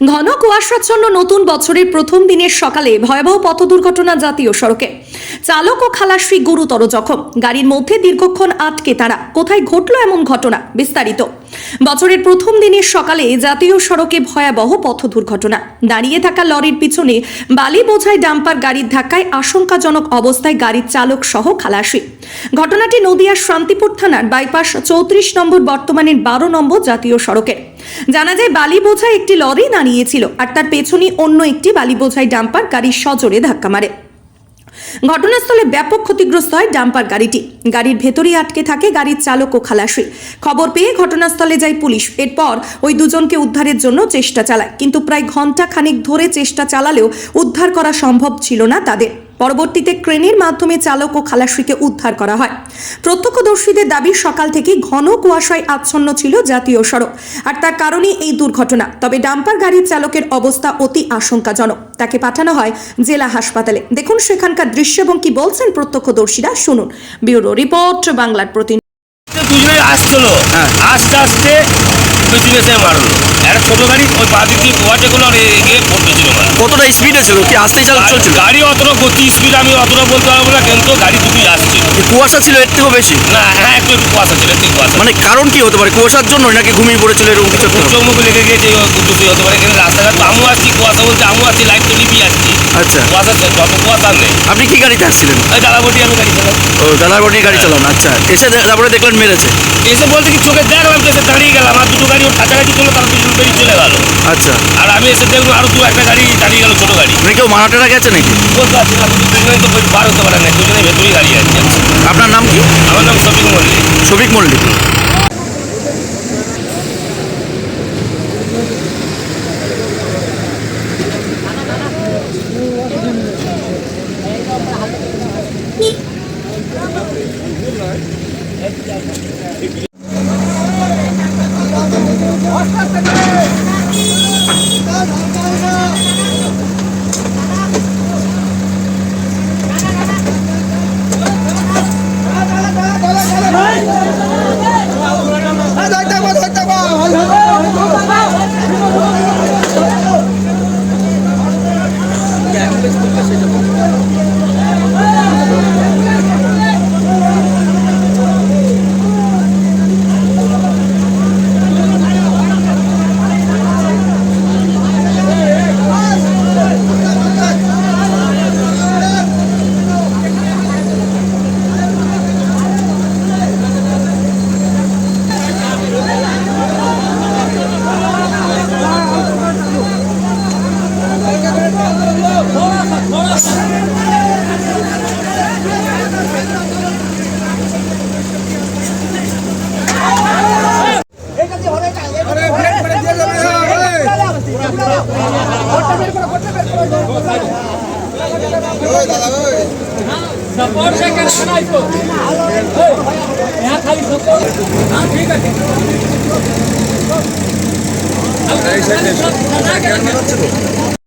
ঘন কুয়াশার জন্য নতুন বছরের প্রথম দিনের সকালে ভয়াবহ পথ দুর্ঘটনা জাতীয় সড়কে। চালক ও খালাসি গুরুতর জখম। গাড়ির মধ্যে দীর্ঘক্ষণ আটকে তারা। কোথায় ঘটল এমন ঘটনা? বিস্তারিত। বছরের প্রথম দিনের সকালে জাতীয় সড়কে ভয়াবহ পথ দুর্ঘটনা। দাঁড়িয়ে থাকা লরির পিছনে বালি বোঝাই ডাম্পার গাড়ির ধাক্কায় আশঙ্কাজনক অবস্থায় গাড়ির চালক সহ খালাসি। ঘটনাটি নদিয়ার শান্তিপুর থানার বাইপাস চৌত্রিশ নম্বর বর্তমানের বারো নম্বর জাতীয় সড়কের জানা যায়, বালি বোঝাই একটি লরি দাঁড়িয়েছিল, আর তার পেছনে অন্য একটি বালি বোঝাই ডাম্পার গাড়ির সজোরে ধাক্কা মারে। ঘটনাস্থলে ব্যাপক ক্ষতিগ্রস্ত হয় ডাম্পার গাড়িটি। গাড়ির ভেতরেই আটকে থাকে গাড়ির চালক ও খালাসি। খবর পেয়ে ঘটনাস্থলে যায় পুলিশ। এরপর ওই দুজনকে উদ্ধারের জন্য চেষ্টা চালায়। কিন্তু প্রায় ঘণ্টা খানিক ধরে চেষ্টা চালালেও উদ্ধার করা সম্ভব ছিল না তাদের। পরবর্তীতে ক্রেনের মাধ্যমে চালক ও খালাসিকে উদ্ধার করা হয়। প্রত্যক্ষদর্শীদের দাবি সকাল থেকে ঘন কুয়াশায় আচ্ছন্ন ছিল জাতীয় সড়ক আর তার কারণে এই দুর্ঘটনা। তবে ডাম্পার গাড়ির চালকের অবস্থা অতি আশঙ্কাজনক। তাকে পাঠানো হয় জেলা হাসপাতালে। দেখুন সেখানকার দৃশ্য এবং কি বলছেন প্রত্যক্ষদর্শীরা। শুনুন। ব্যুরো রিপোর্ট বাংলার প্রতিনিধি। তো দুজনে আসছিল। হ্যাঁ। আস্তে আস্তে পেছনে সে মারলো একটা ছোট গাড়ি ওই বাদিক দিয়ে ওয়াটে গুলো এগিয়ে পেছনে মারলো কতটা স্পিডে ছিল? কি আসতেই চাল চলছিল? গাড়ি অতটা গতি স্পিড আমি অতটা বলতে পারব না কিন্তু গাড়ি দুটোই আসছিল। কুয়াশা ছিল এর থেকেও বেশি? না হ্যাঁ একটু একটু কুয়াশা ছিল একটু কুয়াশা মানে কারণ কি হতে পারে? কুয়াশার জন্য নাকি ঘুমিয়ে পড়েছিল এরকম কিছু? চোখ মুখ লেগে গিয়েছে দুটোই হতে পারে কিন্তু রাস্তাঘাট তো আমিও আসছি কুয়াশা বলতে আমিও আসছি লাইট তো নিবি আসছি আচ্ছা। কুয়াশা কুয়াশা নেই। আপনি কি গাড়িতে আসছিলেন? দাদাবটি আমি গাড়ি চালাই ও দাদার গাড়ি চালান আচ্ছা। এসে তারপরে দেখলেন মেরেছে। এসে বলতে কি চোখে দেখলাম যে এসে দাঁড়িয়ে গেলাম আর দুটো গাড়ি ওর কাছাকাছি চলো তার পিছন পেরিয়ে চলে গেল। আচ্ছা। আর আমি এসে দেখলাম আরও দু একটা গাড়ি দাঁড়িয়ে গেল ছোট গাড়ি। মানে কেউ মারা টারা গেছে নাকি? বলতে পারছি না দুজনেই তো বার হতে পারে না দুজনে ভেতরেই দাঁড়িয়ে আছে। আপনার নাম কি? আমার নাম শফিক মল্লিক। শফিক মল্লিক। Gracias. सपोर्ट से करना ना इसको यहाँ खाली सपोर्ट हाँ ठीक है ठीक है